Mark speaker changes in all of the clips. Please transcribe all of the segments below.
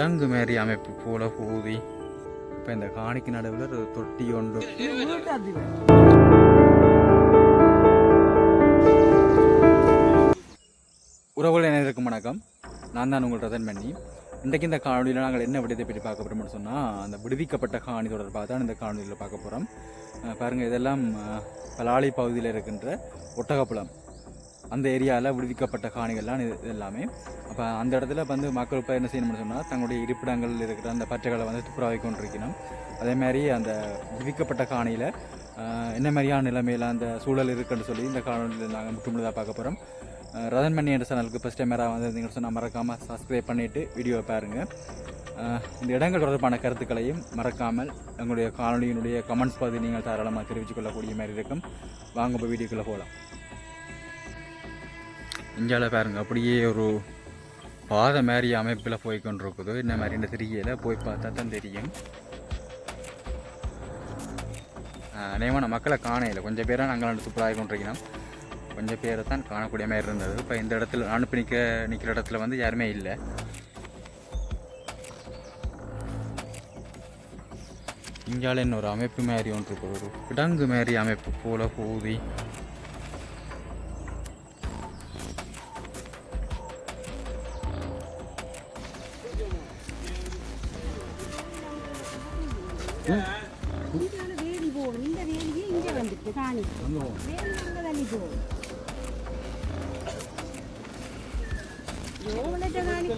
Speaker 1: கிடங்கு மாரி அமைப்பு போல ஊதி இப்போ இந்த காணிக்கு நடுவில் ஒரு தொட்டி ஒன்று. உறவுகள் அனைவருக்கும் வணக்கம். நான் தான் உங்கள் ரதன் பண்ணி இன்றைக்கு இந்த காணொலியில் நாங்கள் என்ன விடுதலை பற்றி பார்க்க போகிறோம்னு சொன்னால் அந்த விடுவிக்கப்பட்ட காணி தொடர்பாக தான் இந்த காணொலியில் பார்க்க போகிறோம் பாருங்கள் இதெல்லாம் பலாளி பலாலி பகுதியில் இருக்கின்ற ஒட்டகப்புலம். அந்த ஏரியாவில் விடுவிக்கப்பட்ட காணிகள்லாம் இது எல்லாமே. அப்போ அந்த இடத்துல வந்து மக்கள் இப்போ என்ன செய்யணும்னு சொன்னால் தங்களுடைய இருப்பிடங்கள் இருக்கிற அந்த பற்றைகளை வந்து துப்புரவாகி கொண்டிருக்கணும். அதே மாதிரி அந்த விடுவிக்கப்பட்ட காணியில் என்ன மாதிரியான நிலைமையில் அந்த சூழல் இருக்குன்னு சொல்லி இந்த காணொலியில் நாங்கள் முற்றுமுழுதாக பார்க்க போகிறோம் ரதன் மணி என்ற சேனலுக்கு ஃபஸ்ட் டைம் யாராவது வந்து சொன்னால் மறக்காமல் சப்ஸ்கிரைப் பண்ணிவிட்டு வீடியோவை பாருங்கள் இந்த இடங்கள் தொடர்பான கருத்துக்களையும் மறக்காமல் எங்களுடைய காணொலியினுடைய கமெண்ட்ஸ் பகுதி நீங்கள் தாராளமாக தெரிவித்துக் கொள்ளக்கூடிய மாதிரி இருக்கும். வாங்க இப்போ வீடியோக்குள்ளே போகலாம் இந்தியாவில் பாருங்கள் அப்படியே ஒரு பாதை மாதிரி அமைப்பில் போய் கொண்டிருக்குதோ இந்த மாதிரி இந்த தெரியல போய் பார்த்தா தான் தெரியும் அநேகமான மக்களை காணையில் கொஞ்சம் பேராக நாங்கள் சூப்பராக கொண்டிருக்கிறோம். கொஞ்சம் பேரை தான் காணக்கூடிய மாதிரி இருந்தது. இப்போ இந்த இடத்துல அனுப்பி நிற்க நிற்கிற இடத்துல வந்து யாருமே இல்லை. இந்தியாவில் இன்னொரு அமைப்பு மாதிரி ஒன்று இருக்குது. ஒரு கிடங்கு மாதிரி அமைப்பு போல
Speaker 2: பூதி வேலி போகும் இந்த வேலியே இங்க வந்துட்டு காணி. வேலி அங்க தள்ளி போகும் எவ்வளவு காணி?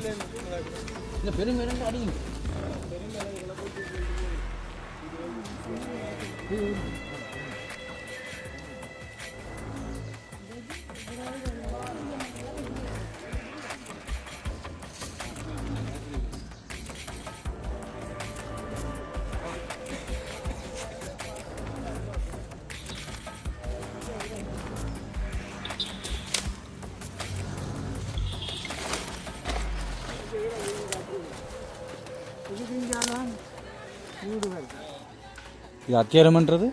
Speaker 1: இது அத்தியாரம்ன்றது?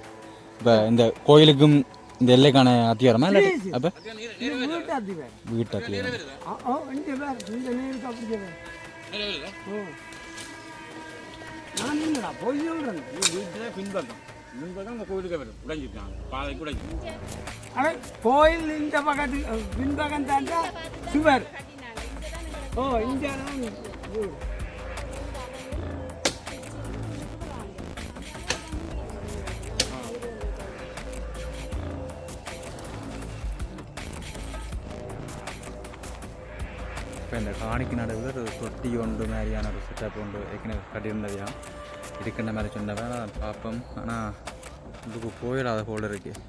Speaker 1: இப்போ இந்த கோயிலுக்கும் இந்த எல்லைக்கான அத்தியாரமா? இல்லை அப்போ?
Speaker 3: வீட்டு
Speaker 1: அத்தியாரம்.
Speaker 3: இந்த
Speaker 4: பின்பக்கம்
Speaker 3: கோயில் இந்த பக்கத்து பின்பக்கம் தாண்டா சுவர் ஓ இங்கே
Speaker 1: இப்போ இந்த காணிக்கு நடுவில் ஒரு தொட்டி ஒன்று மாதிரியான ஒரு செட்டப் ஒன்று ஏற்கனவே கட்டியிருந்ததையா இருக்கின்ற மாதிரி சொன்னவன் நான் பார்ப்போம் ஆனால் இதுக்கு போயிடாத போல் இருக்குது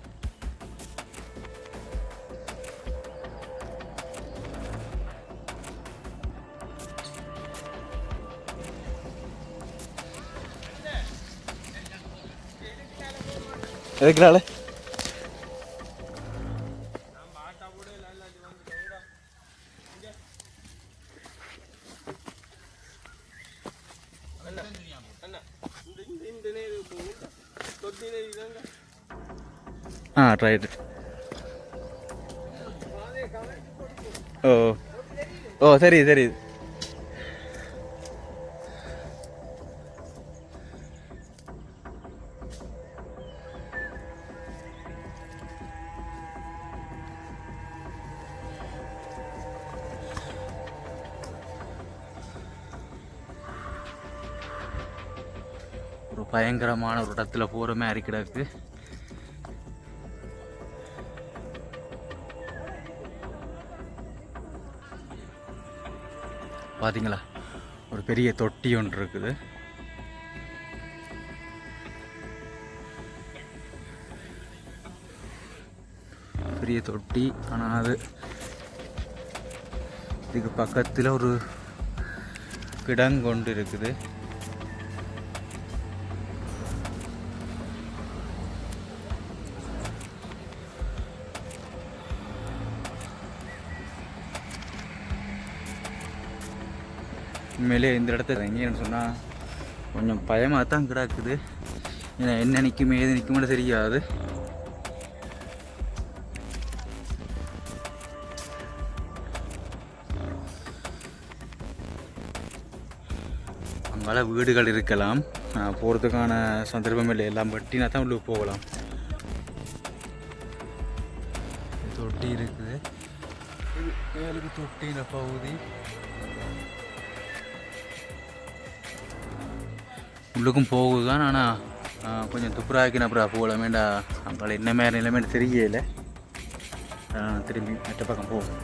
Speaker 1: எதுக்குறாள் ஆ ரைட் ஓ ஓ சரி சரி. ஒரு பயங்கரமான ஒரு இடத்துல போகிற மாதிரி கிடக்கு பாத்தீங்களா? ஒரு பெரிய தொட்டி ஒன்று இருக்குது. பெரிய தொட்டி ஆனால் அது இதுக்கு பக்கத்தில் ஒரு கிடங்கொண்டு இருக்குது. உண்மையிலே இந்த இடத்துல எங்கேன்னு சொன்னால் கொஞ்சம் பயமாக தான் கிடக்குது. ஏன்னா என்ன நிற்கும் ஏது நிற்குமே தெரியாது. அங்கால வீடுகள் இருக்கலாம். போகிறதுக்கான சந்தர்ப்பம் இல்லை. எல்லாம் வெட்டினா தான் உள்ளே போகலாம். தொட்டி இருக்குது. தொட்டியில் தொட்டின பகுதி. உள்ளுக்கும் போகுது தான் ஆனால் கொஞ்சம் துப்புராக்கின அப்புறம் போகலாம் வேண்டா என்ன மாதிரி நிலைமை தெரியல திரும்பி மற்ற பக்கம் போகும்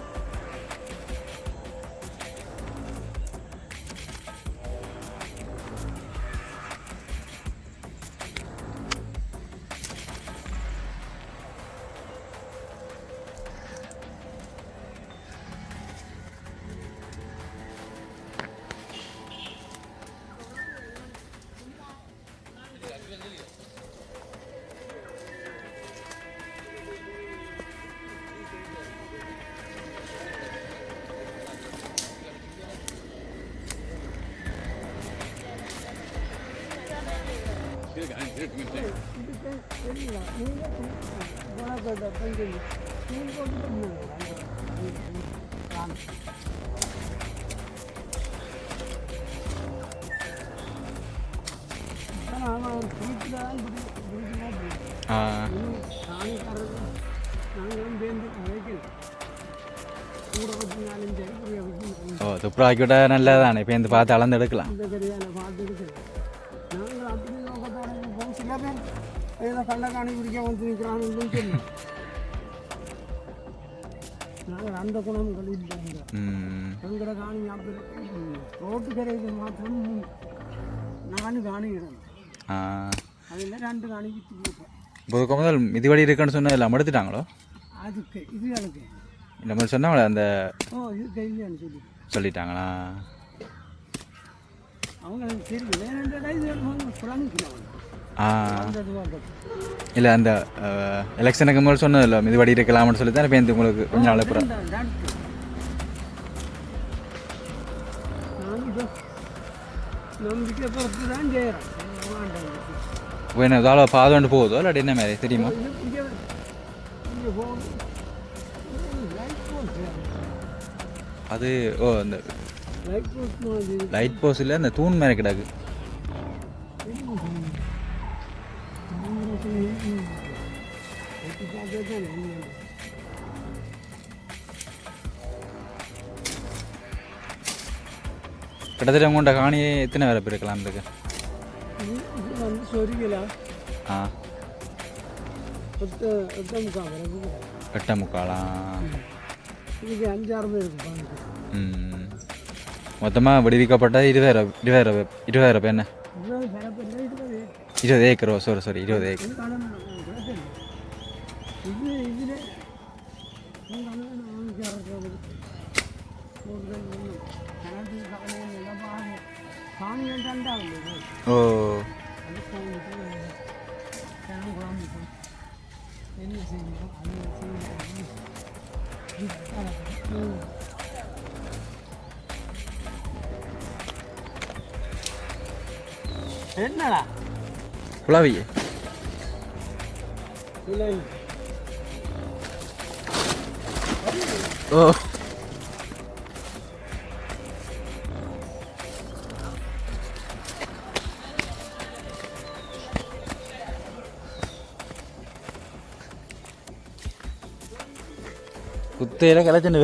Speaker 1: ஓ துப்புராக்கி விட நல்லதானே இப்போ இந்த பார்த்து அளந்து எடுக்கலாம்.
Speaker 3: சில பேர் ஏதோ கள்ளக்காணி பிடிக்க வந்து நிற்கிறாங்கன்னு சொல்லி நாங்கள் அந்த குணம் கழிப்பாங்க
Speaker 1: ம்.
Speaker 3: எங்கட காணி அப்படி ரோட்டு கரைக்கு மாத்திரம் நாலு காணி இடம். அதில் ரெண்டு காணி விற்று கொடுப்போம்
Speaker 1: இப்போ முதல் மிதிவடி இருக்குன்னு சொன்னால் எல்லாம் எடுத்துட்டாங்களோ
Speaker 3: அதுக்கு இது எனக்கு
Speaker 1: இந்த மாதிரி சொன்னாங்களே அந்த
Speaker 3: ஓ இது கையிலான்னு சொல்லி.
Speaker 1: சொல்லிட்டாங்களா?
Speaker 3: அவங்களுக்கு தெரியும் வேணுன்றதா இது இதுவாக
Speaker 1: இல்லை அந்த எலெக்ஷனுக்கு முதல் சொன்னதில்ல மிதிவடி இருக்கலாம்னு சொல்லி தான் இப்போ உங்களுக்கு கொஞ்ச நாள் அப்புறம். என்ன இதால் பாதம் போகுதோ இல்லாட்டி என்ன மாதிரி தெரியுமா? அது ஓ அந்த
Speaker 3: லைட் போஸ்ட்
Speaker 1: இல்லை அந்த தூண் மாதிரி கிடக்கு. கிட்டத்தட்ட உங்கள்கிட்ட காணியே எத்தனை வேலை இருக்கலாம் இதுக்கு? ஆ.
Speaker 3: முக்கால்
Speaker 1: எட்ட முக்காலாம்
Speaker 3: இதுக்கு அஞ்சாறு பேர் இருக்கு பாருங்க
Speaker 1: ம் மொத்தமாக விடுவிக்கப்பட்ட இருபதாயிரம் இருபதாயிரம் இருபதாயிரம் பேர் என்ன இருபது ஏக்கரோ. சாரி சாரி இருபது ஏக்கர்
Speaker 3: இது இதில்
Speaker 1: ஓ
Speaker 3: என்ன செய்யணும் அது செய்யணும் என்னடா
Speaker 1: குழாவியே
Speaker 3: இல்லை
Speaker 1: ஓ குத்தையில கிளச்சுன்னு